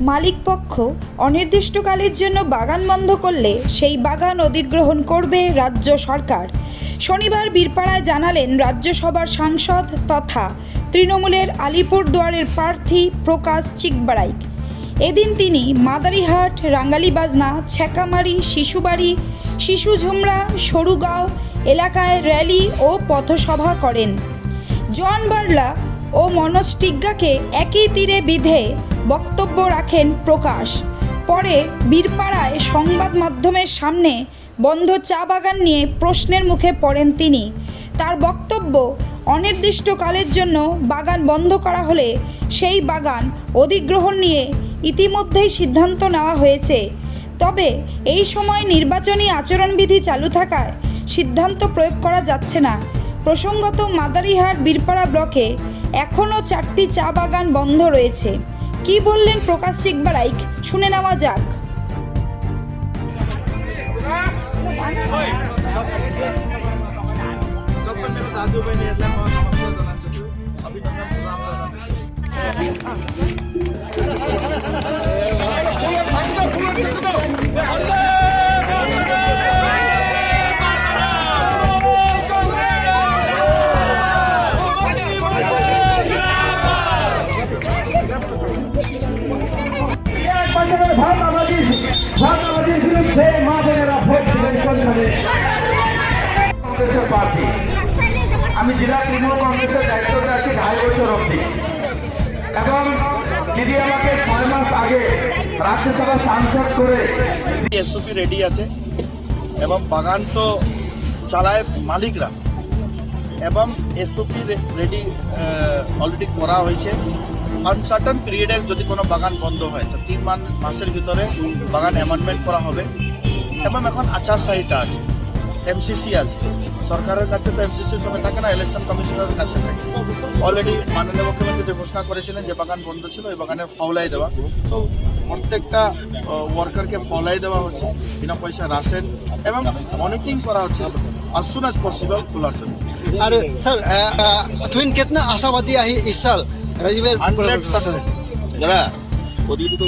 মালিকপক্ষ অনির্দিষ্টকালের জন্য বাগান বন্ধ করলে সেই বাগান অধিগ্রহণ করবে রাজ্য সরকার। শনিবার বীরপাড়ায় জানালেন রাজ্যসভার সাংসদ তথা তৃণমূলের আলিপুরদুয়ারের প্রার্থী প্রকাশ চিকবাড়াইক এদিন তিনি মাদারিহাট, রাঙ্গালিবাজনা, ছ্যাকামারি, শিশুবাড়ি, শিশুঝুমরা, সরুগাঁও এলাকায় র্যালি ও পথসভা করেন। জন বার্লা ও মনোজ টিগ্গাকে একই তীরে বিধে বক্তব্য রাখেন প্রকাশ। পরে বীরপাড়ায় সংবাদ মাধ্যমের সামনে বন্ধ চা বাগান নিয়ে প্রশ্নের মুখে পড়েন তিনি। তার বক্তব্য অনির্দিষ্টকালের জন্য বাগান বন্ধ করা হলে সেই বাগান অধিগ্রহণ নিয়ে ইতিমধ্যেই সিদ্ধান্ত নেওয়া হয়েছে। তবে এই সময় নির্বাচনী আচরণবিধি চালু থাকায় সিদ্ধান্ত প্রয়োগ করা যাচ্ছে না। প্রসঙ্গত মাদারিহাট বীরপাড়া ব্লকে এখনও চারটি চা বাগান বন্ধ রয়েছে। কি বললেন প্রকাশ সিকবারাইক শুনে নেওয়া যাক। দাদু ভাত আমাদের বিরুদ্ধে মা বোনেরা ভোট দিবেন কোনভাবে কংগ্রেসের প্রার্থী আমি জেলা তৃণমূল কংগ্রেসের দায়িত্বতে আছি ঢাই বছর অবধি। এবং দিদি আমাকে ছয় মাস আগে রাজ্যসভা সাংসদ করে এসওপি রেডি আছে এবং বাগান তো চালায় মালিকরা। এবং এসওপি রেডি অলরেডি করা হয়েছে। আনসার্টন পিরিয়ডে যদি কোনো বাগান বন্ধ হয়, তো তিন মাসের ভিতরে বাগান অ্যামেন্ডমেন্ট করা হবে। এবং এখন আচার সাহিতা আছে এমসিসি আছে। সরকারের কাছে তো এমসিসি সময় থাকে না ইলেকশন কমিশনের কাছে থাকে। অলরেডি মাননীয় মুখ্যমন্ত্রী যে ঘোষণা করেছিলেন যে বাগান বন্ধ ছিল, ওই বাগানে ফাউলাই দেওয়া। তো প্রত্যেকটা ওয়ার্কারকে ফাউলাই দেওয়া হচ্ছে, বিনা পয়সা রাসেন এবং মনিটরিং করা হচ্ছে অ্যাজ সুন পসিবল খোলার জন্য। আর স্যার তুমি কেতনা আশাবাদী আহি ইসাল রাজীবের হান্ড্রেড পার্সেন্ট দাদা ওদিকে তো